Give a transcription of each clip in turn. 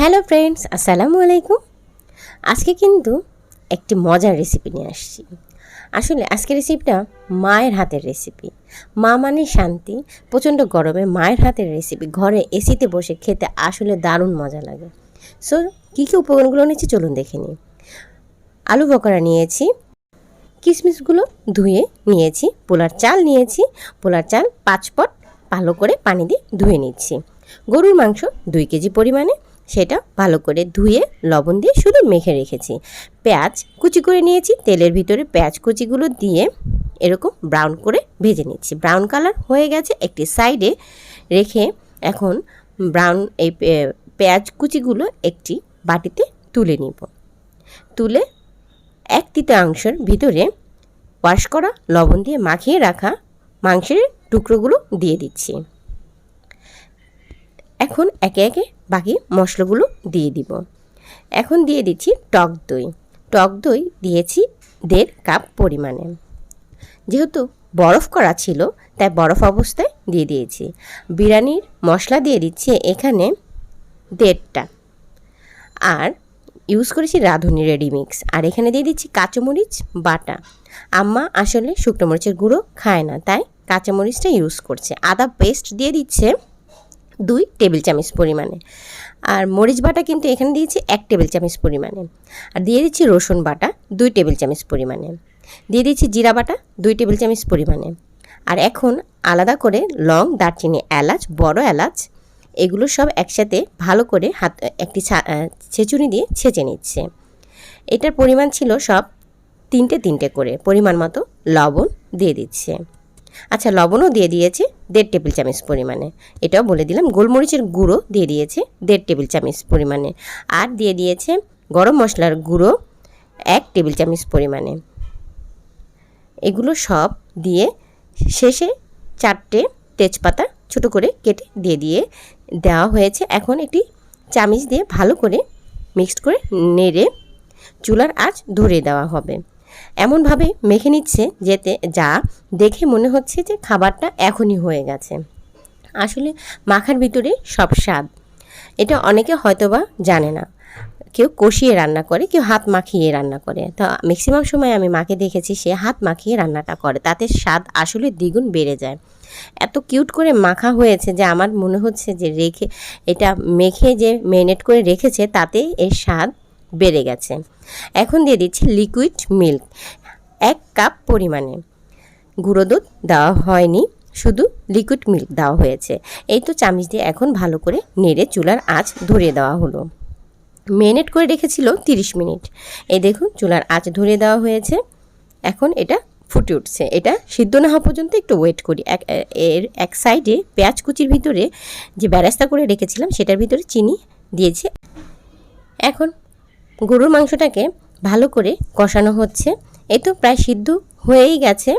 Hello friends, আসসালামু আলাইকুম। আজকে কিন্তু একটি মজার রেসিপি নিয়ে আসছি। আসলে আজকের রেসিপিটা মায়ের হাতের রেসিপি মা মানে শান্তি, প্রচণ্ড গরমে মায়ের হাতের রেসিপি ঘরে এসিতে বসে খেতে আসলে দারুণ মজা লাগে। সো কী কী উপকরণগুলো নিয়েছি চলুন দেখে নিই। আলু বকরা নিয়েছি কিশমিশগুলো ধুয়ে নিয়েছি, পোলার চাল নিয়েছি, পোলার চাল পাঁচ পট ভালো করে পানি দিয়ে ধুয়ে নিচ্ছি। গরুর মাংস দুই কেজি পরিমাণে সেটা ভালো করে ধুয়ে, লবণ দিয়ে শুধু মেখে রেখেছি। পেঁয়াজ কুচি করে নিয়েছি, তেলের ভিতরে পেঁয়াজ কুচিগুলো দিয়ে এরকম ব্রাউন করে ভেজে নিচ্ছি। ব্রাউন কালার হয়ে গেছে একটি সাইডে রেখে এখন ব্রাউন এই পেঁয়াজ কুচিগুলো একটি বাটিতে তুলে নিব। তুলে এক তৃতীয়াংশের ভিতরে ওয়াশ করা, লবণ দিয়ে মাখিয়ে রাখা মাংসের টুকরোগুলো দিয়ে দিচ্ছি। এখন একে একে বাকি মশলাগুলো দিয়ে দিব। এখন দিয়ে দিচ্ছি টক দই। টক দই দিয়েছি দেড় কাপ পরিমাণে। যেহেতু বরফ করা ছিল, তাই বরফ অবস্থায় দিয়ে দিয়েছি। বিরিয়ানির মশলা দিয়ে দিচ্ছি এখানে দেড়টা। আর ইউজ করেছি রাঁধুনি রেডি মিক্স আর এখানে দিয়ে দিচ্ছি কাঁচামরিচ, বাটা। আম্মা আসলে শুকনো মরিচের গুঁড়ো খায় না, তাই কাঁচামরিচটা ইউজ করছে। আদা পেস্ট দিয়ে দিচ্ছে। দুই টেবিল চামচ পরিমাণে। আর মরিচ বাটা কিন্তু এখানে দিয়েছি এক টেবিল চামচ পরিমাণে। আর দিয়ে দিচ্ছি রসুন বাটা দুই টেবিল চামচ পরিমাণে। দিয়ে দিচ্ছি জিরা বাটা দুই টেবিল চামচ পরিমাণে। আর এখন আলাদা করে লং, দারচিনি, এলাচ, বড় এলাচ, এগুলো সব একসাথে ভালো করে হাত, একটি ছেঁচুনি দিয়ে ছেঁচে নিচ্ছে। এটার পরিমাণ ছিল সব তিনটে তিনটে করে। পরিমাণ মতো লবণ দিয়ে দিচ্ছে। আচ্ছা লবণও দিয়ে দিয়েছে দেড় টেবিল চামচ পরিমাণে। এটাও বলে দিলাম, গোলমরিচের গুঁড়ো দিয়ে দিয়েছে দেড় টেবিল চামচ পরিমাণে। আর দিয়ে দিয়েছে গরম মশলার গুঁড়ো এক টেবিল চামচ পরিমাণে। এগুলো সব দিয়ে শেষে চারটে তেজপাতা ছোট করে কেটে দিয়ে দিয়ে দেওয়া হয়েছে। এখন একটি চামিচ দিয়ে ভালো করে মিক্সড করে নেড়ে চুলার আঁচ ধরে দেওয়া হবে। এমনভাবে মেখে নিচ্ছে যেতে যা দেখে মনে হচ্ছে যে খাবারটা এখনই হয়ে গেছে। আসলে মাখার ভিতরে সব স্বাদ। এটা অনেকে হয়তোবা জানে না। কেউ কষিয়ে রান্না করে, কেউ হাত মাখিয়ে রান্না করে। তো ম্যাক্সিমাম সময় আমি মাকে দেখেছি, সে হাত মাখিয়ে রান্নাটা করে। তাতে স্বাদ আসলে দ্বিগুণ বেড়ে যায়। এত কিউট করে মাখা হয়েছে যে আমার মনে হচ্ছে যে রেখে, এটা মেখে যে মেরিনেট করে রেখেছে, তাতে এর স্বাদ বেড়ে গেছে। এখন দিয়ে দিচ্ছি লিকুইড মিল্ক এক কাপ পরিমাণে। গুঁড়ো দুধ দেওয়া হয়নি, শুধু লিকুইড মিল্ক দেওয়া হয়েছে। এই তো চামচ দিয়ে এখন ভালো করে নেড়ে চুলার আঁচ ধরিয়ে দেওয়া হলো। মেরিনেট করে রেখেছিল তিরিশ মিনিট। এই দেখুন, চুলার আঁচ ধরে দেওয়া হয়েছে। এখন এটা ফুটে উঠছে। এটা সিদ্ধ না হওয়া পর্যন্ত একটু ওয়েট করি। এক, এর এক সাইডে পেঁয়াজ কুচির ভিতরে যে ব্যারাস্তা করে রেখেছিলাম, সেটার ভিতরে চিনি দিয়েছি। এখন গরুর মাংসটাকে ভালো করে কষানো হচ্ছে। এই তো প্রায় সিদ্ধ হয়েই গেছে।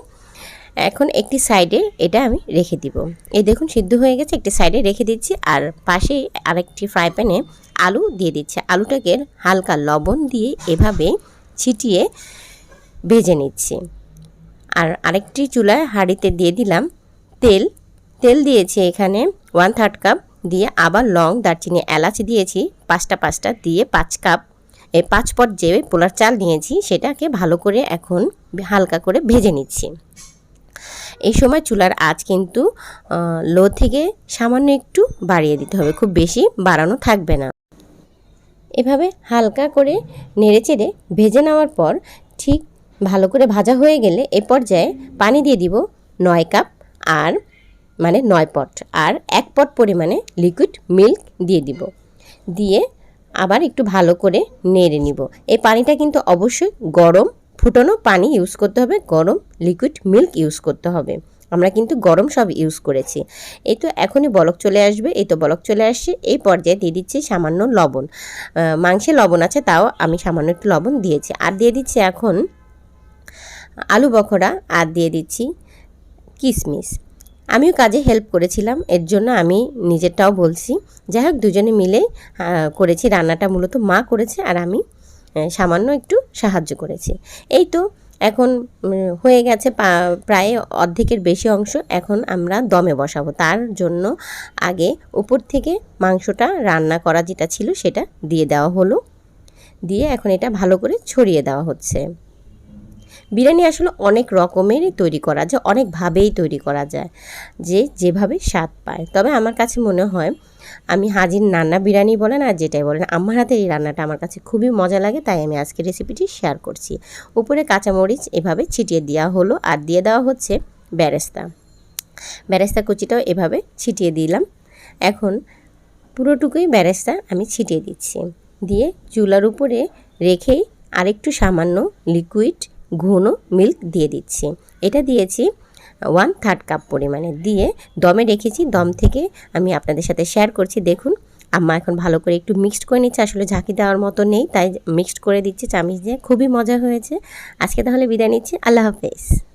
এখন একটি সাইডে এটা আমি রেখে দিব। এই দেখুন, সিদ্ধ হয়ে গেছে, একটি সাইডে রেখে দিচ্ছি। আর পাশেই আরেকটি ফ্রাই প্যানে আলু দিয়ে দিচ্ছে। আলুটাকে হালকা লবণ দিয়ে এভাবে ছিটিয়ে ভেজে নিচ্ছি। আর আরেকটি চুলায় হাঁড়িতে দিয়ে দিলাম তেল। তেল দিয়েছি এখানে ওয়ান থার্ড কাপ। দিয়ে আবার লং দারচিনি এলাচ দিয়েছি। পাঁচটা পাঁচটা দিয়ে পাঁচ কাপ এই পাঁচ পট যে পোলার চাল নিয়েছি সেটাকে ভালো করে এখন হালকা করে ভেজে নিচ্ছি। এই সময় চুলার আঁচ কিন্তু লো থেকে সামান্য একটু বাড়িয়ে দিতে হবে, খুব বেশি বাড়ানো থাকবে না। এভাবে হালকা করে নেড়েচেড়ে ভেজে নেওয়ার পর ঠিক ভালো করে ভাজা হয়ে গেলে এ পর্যায়ে পানি দিয়ে দিব নয় কাপ আর মানে নয় পট, আর এক পট পরিমাণে লিকুইড মিল্ক দিয়ে দিব। দিয়ে আবার একটু ভালো করে নেড়ে নিব। এই পানিটা কিন্তু অবশ্যই গরম, ফুটানো পানি ইউজ করতে হবে, গরম লিকুইড মিল্ক ইউজ করতে হবে। আমরা কিন্তু গরম সব ইউজ করেছি। এই তো এখনই বলক চলে আসবে, এই তো বলক চলে আসছে, এই পর্যায়ে দিয়ে দিচ্ছি সামান্য লবণ। মাংসে লবণ আছে, তাও আমি সামান্য একটু লবণ দিয়েছি। আর দিয়ে দিচ্ছি এখন আলু বখরা আর দিয়ে দিচ্ছি কিশমিশ আমিও কাজে হেল্প করেছিলাম। এর জন্য আমি নিজেরটাও বলছি। যাই হোক, দুজনে মিলে করেছি। রান্নাটা মূলত মা করেছে আর আমি সামান্য একটু সাহায্য করেছি। এই তো, এখন হয়ে গেছে প্রায় অর্ধেকের বেশি অংশ। এখন আমরা দমে বসাবো। তার জন্য আগে উপর থেকে মাংসটা রান্না করা যেটা ছিল সেটা দিয়ে দেওয়া হলো। দিয়ে এখন এটা ভালো করে ছড়িয়ে দেওয়া হচ্ছে। বিরিয়ানি আসলে অনেক রকমেরই তৈরি করা যায় অনেকভাবেই তৈরি করা যায় যে যেভাবে স্বাদ পায়। তবে আমার কাছে মনে হয়, আমি হাজির নান্না বিরিয়ানি বলেন আর যেটাই বলেন, আমার হাতের এই রান্নাটা আমার কাছে খুবই মজা লাগে, তাই আমি আজকে রেসিপিটি শেয়ার করছি। উপরে কাঁচামরিচ এভাবে ছিটিয়ে দেওয়া হলো আর দিয়ে দেওয়া হচ্ছে ব্যারেস্তা। ব্যারেস্তা কুচিটাও এভাবে ছিটিয়ে দিলাম। এখন পুরোটুকুই ব্যারেস্তা আমি ছিটিয়ে দিচ্ছি। দিয়ে চুলার উপরে রেখেই আরেকটু সামান্য লিকুইড ঘন মিল্ক দিয়ে দিচ্ছি। এটা দিয়েছি ওয়ান থার্ড কাপ পরিমাণে। দিয়ে দমে রেখেছি। দম থেকে আমি আপনাদের সাথে শেয়ার করছি। দেখুন, আম্মা এখন ভালো করে একটু মিক্সড করে নিচ্ছে। আসলে ঝাঁকি দেওয়ার মতো নেই, তাই মিক্সড করে দিচ্ছে। চামিচ দিয়ে খুবই মজা হয়েছে। আজকে তাহলে বিদায় নিচ্ছি। আল্লাহ হাফেজ।